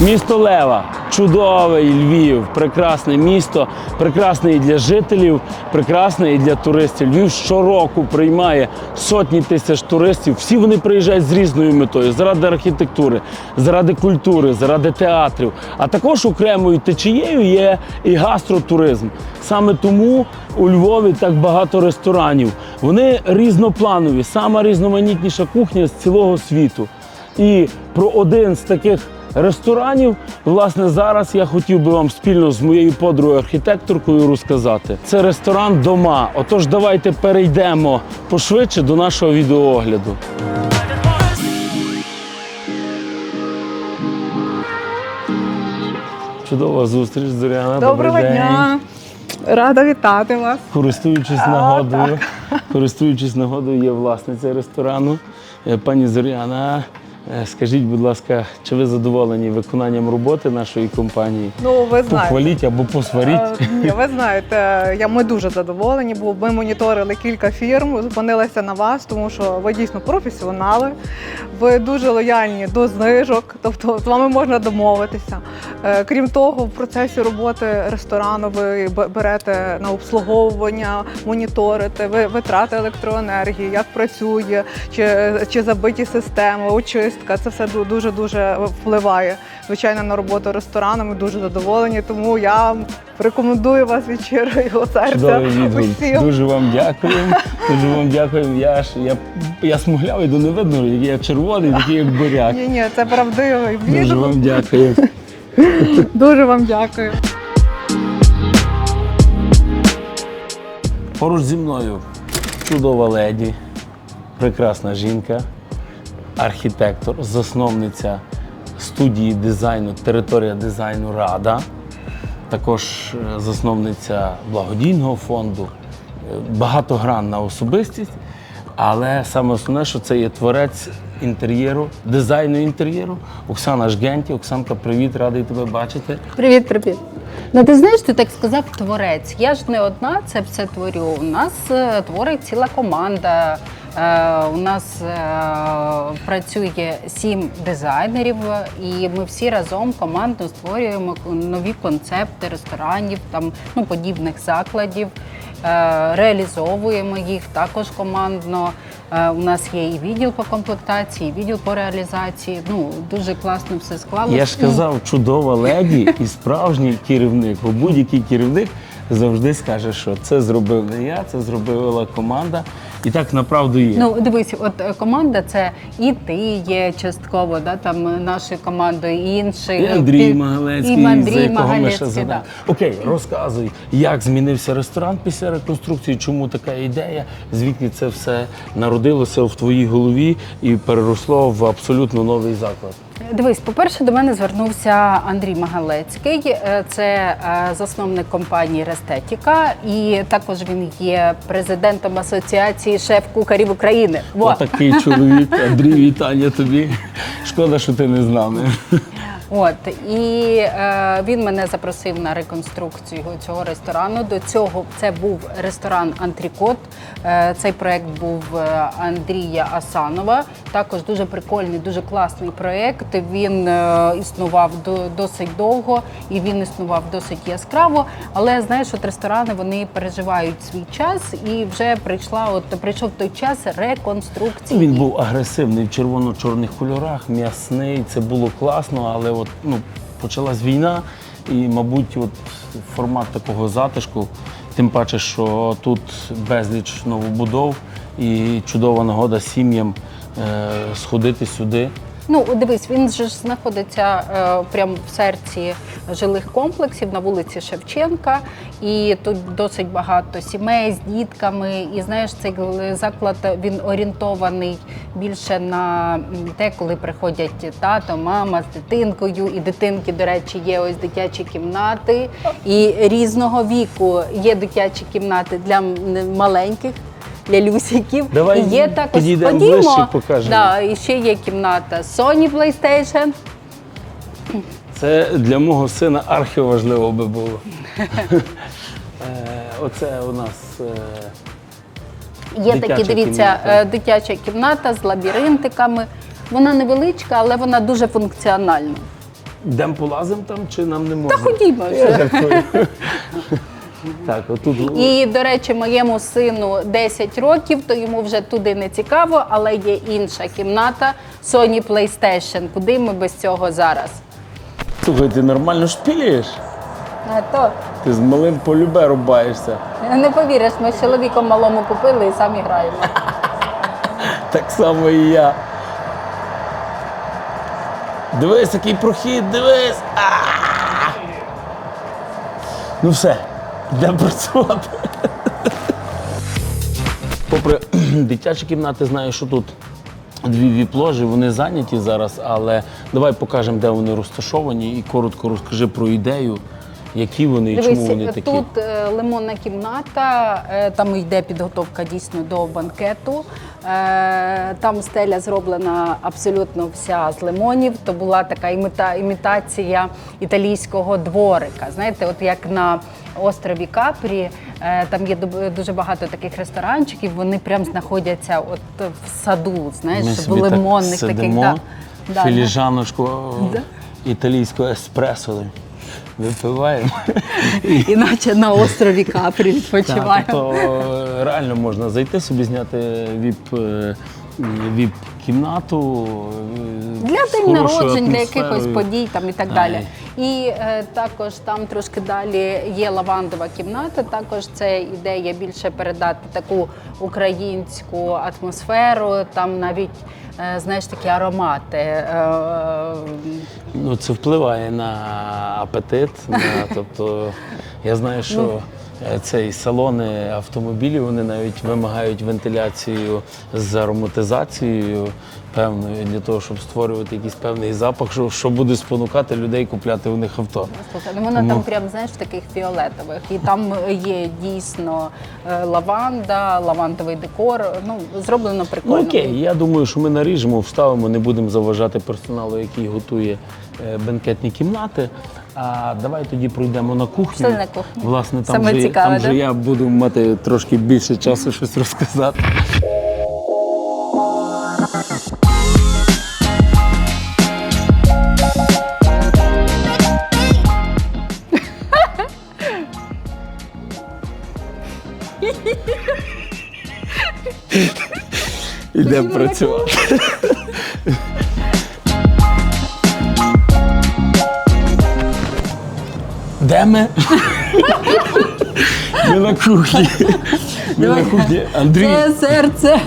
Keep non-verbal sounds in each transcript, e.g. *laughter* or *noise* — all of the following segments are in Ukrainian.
Місто Лева, чудовий Львів, прекрасне місто, прекрасне і для жителів, прекрасне і для туристів. Львів щороку приймає сотні тисяч туристів. Всі вони приїжджають з різною метою заради архітектури, заради культури, заради театрів. А також окремою течією є і гастротуризм. Саме тому у Львові так багато ресторанів. Вони різнопланові, сама різноманітніша кухня з цілого світу. І про один з таких ресторанів, власне, зараз я хотів би вам спільно з моєю подругою архітекторкою розказати. Це ресторан Дома. Отож, давайте перейдемо пошвидше до нашого відеоогляду. Чудова зустріч, Зоряна. Доброго Добрий день. дня! Рада вітати вас. Користуючись нагодою, користуючись нагодою, є власниця ресторану. Е, Пані Зоряна, скажіть, будь ласка, чи ви задоволені виконанням роботи нашої компанії? Ну, ви знаєте. Похваліть або посваріть. Е, Ні, ви знаєте, я ми дуже задоволені, бо ми моніторили кілька фірм, зупинилися на вас, тому що ви дійсно професіонали, ви дуже лояльні до знижок, тобто з вами можна домовитися. Е, Крім того, в процесі роботи ресторану ви берете на обслуговування, моніторите, ви витрати електроенергії, як працює, чи, чи забиті системи, очистка. Це все дуже дуже впливає звичайно на роботу ресторану. Ми дуже задоволені, тому я рекомендую вас від щирого серця. Усім. Дуже вам дякую. Дуже вам дякую. Я ж я, я смуглявий, до не видно, який я червоний, такий як буряк. Ні, ні, це правдивий Дуже вам дякую. *laughs* Дуже вам дякую. Поруч зі мною чудова леді, прекрасна жінка, архітектор, засновниця студії дизайну, територія дизайну Рада, також е, засновниця благодійного фонду, е, багатогранна особистість. Але саме основне, що це є творець інтер'єру, дизайну інтер'єру. Оксана Жгенті. Оксанка, привіт, радий тебе бачити. Привіт, привіт. Ну ти знаєш, ти так сказав творець. Я ж не одна це все творю. У нас е, творить ціла команда. Е, у нас е, працює сім дизайнерів, і ми всі разом командно створюємо нові концепти ресторанів, там ну подібних закладів. Е, реалізовуємо їх також командно. У нас є і відділ по комплектації, і відділ по реалізації. Ну дуже класно все склалося. Я ж казав, чудова леді і справжній керівник. Бо будь-який керівник завжди скаже, що це зробив не я, це зробила команда. І так направду є. Ну, дивись, от е, команда це і ти є частково, да, там нашою командою, і інші. і Андрій Магалецький, і за Андрій якого ми ще Магалецький, да. Окей, розказуй, як змінився ресторан після реконструкції, чому така ідея, звідки це все народилося в твоїй голові і переросло в абсолютно новий заклад. Дивись, по-перше, до мене звернувся Андрій Магалецький. Е, Це е, засновник компанії Рестетіка, і також він є президентом асоціації шеф-кухарів України. Во. Отакий чоловік. Андрій, *laughs* вітання тобі. Шкода, що ти не з нами. От і е, він мене запросив на реконструкцію цього ресторану. До цього це був ресторан Антрікот. Е, цей проект був е, Андрія Асанова. Також дуже прикольний, дуже класний проект. Він е, існував до, досить довго і він існував досить яскраво. Але знаєш, от ресторани вони переживають свій час, і вже прийшла, от прийшов той час реконструкції. Він був агресивний в червоно-чорних кольорах, м'ясний. Це було класно, але от ну почалась війна, і, мабуть, от формат такого затишку, тим паче, що тут безліч новобудов і чудова нагода сім'ям е, сходити сюди. Ну, дивись, він же ж знаходиться е, прямо в серці жилих комплексів на вулиці Шевченка, і тут досить багато сімей з дітками. І знаєш, цей заклад він орієнтований більше на те, коли приходять тато, мама з дитинкою, і дитинки, до речі, є ось дитячі кімнати і різного віку. Є дитячі кімнати для маленьких. Для люсиків Давай і є також підійдемо ходімо. ближче, покажемо. Да, і ще є кімната Sony PlayStation. Це для мого сина архіважливо би було. *laughs* Е, Оце у нас. е, Є Дитяча такі, дивіться, кімната. е, дитяча кімната з лабіринтиками. Вона невеличка, але вона дуже функціональна. Йдемо полазимо там чи нам не можна? Та ходімо Я вже. жартую. *laughs* Так, отут. І, до речі, моєму сину 10 років, то йому вже туди не цікаво, але є інша кімната Sony PlayStation. Куди ми без цього зараз? Слухай, ти нормально шпілюєш? А то Ти з малим полюбе рубаєшся. не повіриш, ми з чоловіком малому купили і самі граємо. *laughs* Так само і я. Дивись, який прохід, дивись. А! Ну все, йдемо працювати. Попри *clears throat* дитячі кімнати, знаю, що тут дві віп-ложі, вони зайняті зараз, але давай покажемо, де вони розташовані, і коротко розкажи про ідею, які вони і чому вони такі. тут е, лимонна кімната, е, там йде підготовка дійсно до банкету. Е, Там стеля зроблена абсолютно вся з лимонів. То була така іміта, імітація італійського дворика. Знаєте, от як на острові Капрі, е, там є дуже багато таких ресторанчиків. Вони прям знаходяться от в саду, знаєш, Ми в собі так лимонних таких. Да. Філіжаночку Да. італійського еспресо випиваємо. *laughs* Іначе на острові Капрі відпочиваємо. Реально можна зайти собі, зняти віп, е, віп-кімнату. е, Для день народжень, для якихось подій там і так далі. І е, також там трошки далі є лавандова кімната. Також це ідея більше передати таку українську атмосферу. Там навіть е, знаєш такі аромати. Е, Ну, це впливає на апетит. На, тобто, я знаю, що Ну. Цей салони автомобілів вони навіть вимагають вентиляцію з ароматизацією певною для того, щоб створювати якийсь певний запах, що, що буде спонукати людей купляти у них авто. Слухай, ну воно Тому- там прям знаєш в таких фіолетових, і там є дійсно е, лаванда, лавандовий декор. Ну зроблено Ну прикольно. окей, я думаю, що ми наріжемо, вставимо, не будемо заважати персоналу, який готує е, бенкетні кімнати. А давай тоді пройдемо на кухню. Пішли на кухню. Власне, там, Саме вже, цікаве, там да? я буду мати трошки більше часу щось розказати. *laughs* Ідемо працювати. Де ми? На кухні. Ми на кухні. Андрій, Це серце,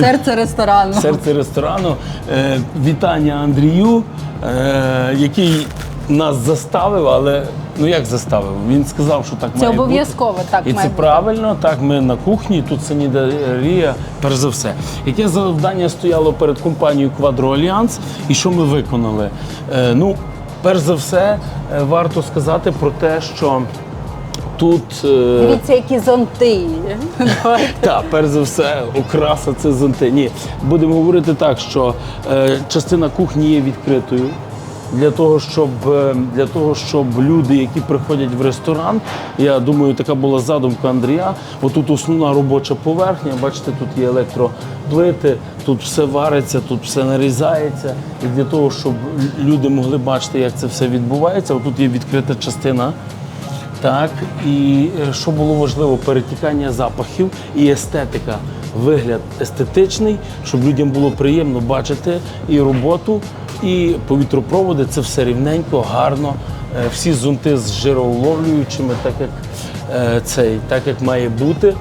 серце ресторану. серце ресторану. Е, Вітання Андрію, е, який нас заставив, але ну як заставив? Він сказав, що так Це має обов'язково так І має це бути. правильно. Так, ми на кухні, тут санітарія, перш за все. Яке завдання стояло перед компанією Quadro Alliance і що ми виконали? Е, ну, перш за все, е, варто сказати про те, що тут. е, Дивіться, які зонти. *laughs* Так, перш за все, окраса це зонти. Ні, будемо говорити так, що е, частина кухні є відкритою. Для того, щоб, е, для того, щоб люди, які приходять в ресторан, я думаю, така була задумка Андрія. Отут основна робоча поверхня, бачите, тут є електроплити, тут все вариться, тут все нарізається. І для того, щоб люди могли бачити, як це все відбувається, отут є відкрита частина. Так, і е, що було важливо, перетікання запахів і естетика. Вигляд естетичний, щоб людям було приємно бачити і роботу, і повітропроводи. Це все рівненько, гарно. Е, Всі зонти з жироуловлюючими, так як е, цей, так як має бути.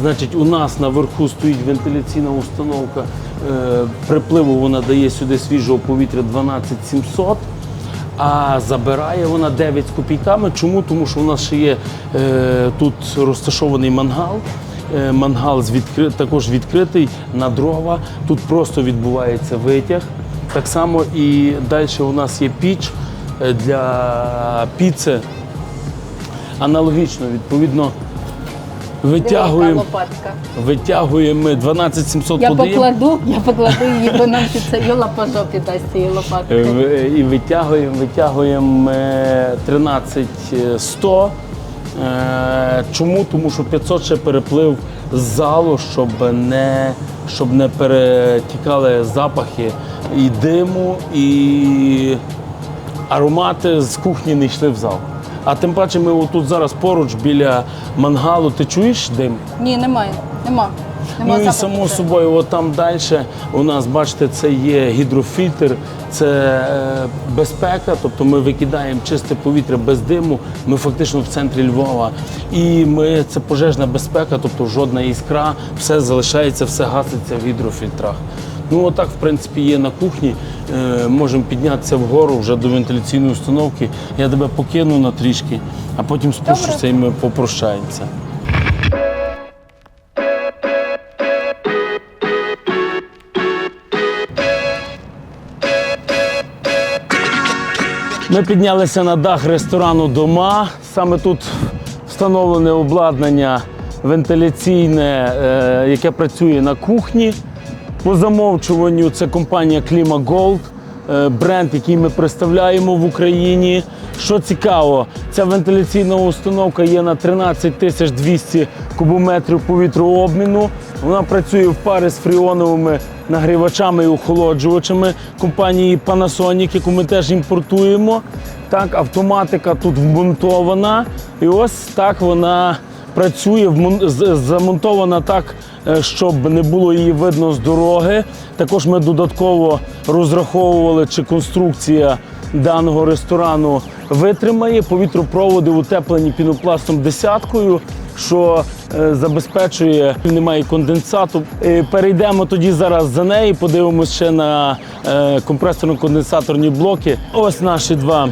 Значить, у нас наверху стоїть вентиляційна установка. Е, Припливу вона дає сюди свіжого повітря 12700 а забирає вона 9 з копійками. Чому? Тому що у нас ще є тут розташований мангал. Мангал також відкритий на дрова. Тут просто відбувається витяг. Так само і далі у нас є піч е, для піци. Аналогічно, відповідно, витягуємо, лопатка. витягуємо ми 12700 Я подаємо. покладу, я покладу її, бо нам Юла по жопі дасть цієї Е, лопатки. І витягуємо, витягуємо е, 13100. Е, Чому? Тому що 500 ще переплив з залу, щоб не, щоб не перетікали запахи і диму, і аромати з кухні не йшли в зал. А тим паче ми отут зараз поруч біля мангалу. Ти чуєш дим? Ні, немає. Нема. Нема Ну і запаху само вже. собою, от там далі у нас, бачите, це є гідрофільтр, це е, безпека, тобто ми викидаємо чисте повітря без диму. Ми фактично в центрі Львова. І ми це пожежна безпека, тобто жодна іскра, все залишається, все гаситься в гідрофільтрах. Ну, отак, в принципі, є на кухні. Е, можемо піднятися вгору вже до вентиляційної установки. Я тебе покину на трішки, а потім спущуся і ми попрощаємося. Ми піднялися на дах ресторану Дома. Саме тут встановлене обладнання вентиляційне, е, яке працює на кухні. По замовчуванню це компанія Кліма Gold, е, бренд, який ми представляємо в Україні. Що цікаво, ця вентиляційна установка є на 13 тисяч 200 кубометрів повітрообміну. Вона працює в парі з фріоновими нагрівачами і охолоджувачами компанії Panasonic, яку ми теж імпортуємо. Так, автоматика тут вмонтована. І ось так вона працює, замонтована так, е, щоб не було її видно з дороги. Також ми додатково розраховували, чи конструкція даного ресторану витримає. Повітропроводи утеплені пінопластом десяткою. Що е, забезпечує, немає конденсату. Е, перейдемо тоді зараз за неї, подивимося ще на компресорно-конденсаторні блоки. Ось наші два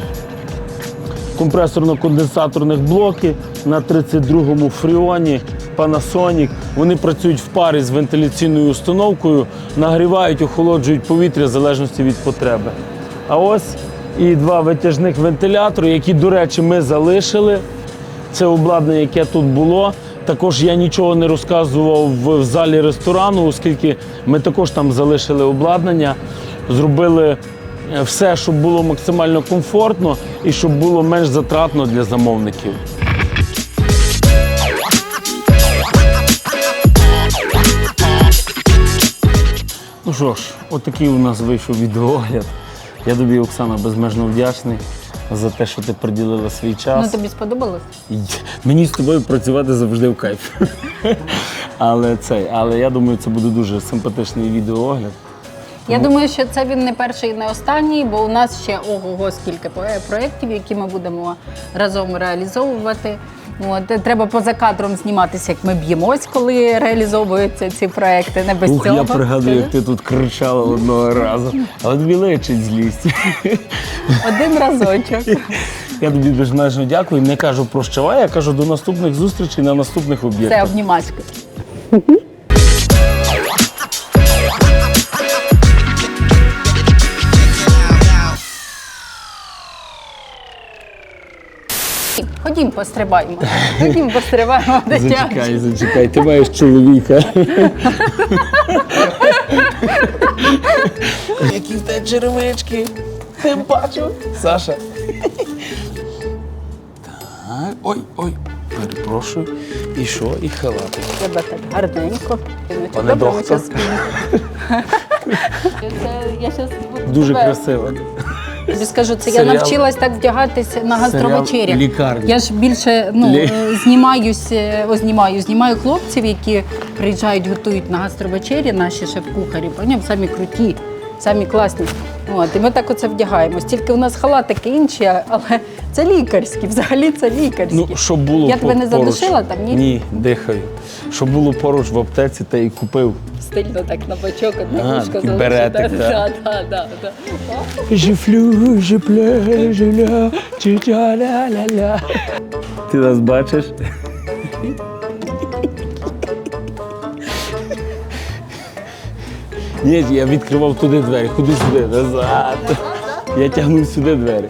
компресорно-конденсаторних блоки на 32-му фріоні Panasonic. Вони працюють в парі з вентиляційною установкою, нагрівають, охолоджують повітря в залежності від потреби. А ось і два витяжних вентилятори, які, до речі, ми залишили. Це обладнання, яке тут було. Також я нічого не розказував в залі ресторану, оскільки ми також там залишили обладнання, зробили все, щоб було максимально комфортно і щоб було менш затратно для замовників. Ну що ж, отакий у нас вийшов відеоогляд. Я тобі, Оксана, безмежно вдячний за те, що ти приділила свій час. Ну тобі сподобалось? Мені з тобою працювати завжди в кайф. *laughs* але цей, але я думаю, це буде дуже симпатичний відеоогляд. Я думаю, що це він не перший і не останній, бо у нас ще ого-го скільки проєктів, які ми будемо разом реалізовувати. От, треба поза кадром зніматися, як ми б'ємось, коли реалізовуються ці проекти. Не без Ух, цього. я пригадую, як ти тут кричала одного разу. Але тобі личить злість. Один разочок. Я тобі безмежно дякую. Не кажу прощавай, я кажу до наступних зустрічей на наступних об'єктах. Це обнімачка. Ходім, пострибаємо. Ходім, пострибаємо *laughs* Зачекай, зачекай, ти маєш чоловіка. Які в тебе черевички. Ти бачив? Саша. Так, ой, ой, перепрошую. І що? І халатик. Тебе так гарненько. Пане доктор. Це- Я щас буду Дуже тебе- красиво. Тобі скажу, це я Серіал- навчилась так вдягатися на гастровечерях. лікарня. Я ж більше ну, Лі- е, знімаюсь, е, о, знімаю, знімаю хлопців, які приїжджають, готують на гастровечері, наші шеф-кухарі, поняв, самі круті, самі класні. От, і ми так оце вдягаємось. Тільки у нас халатики інші, але це лікарські, взагалі це лікарські. Ну, щоб було Я тебе не поруч. задушила там, ні? Ні, дихаю. Щоб було поруч в аптеці, та і купив. Стильно так на Ага, вушко такий беретик, Да, да, да, да. Жифлю, жипле, ля ля ля Ти нас бачиш? Ні, я відкривав туди двері, куди сюди, назад. Я тягнув сюди двері.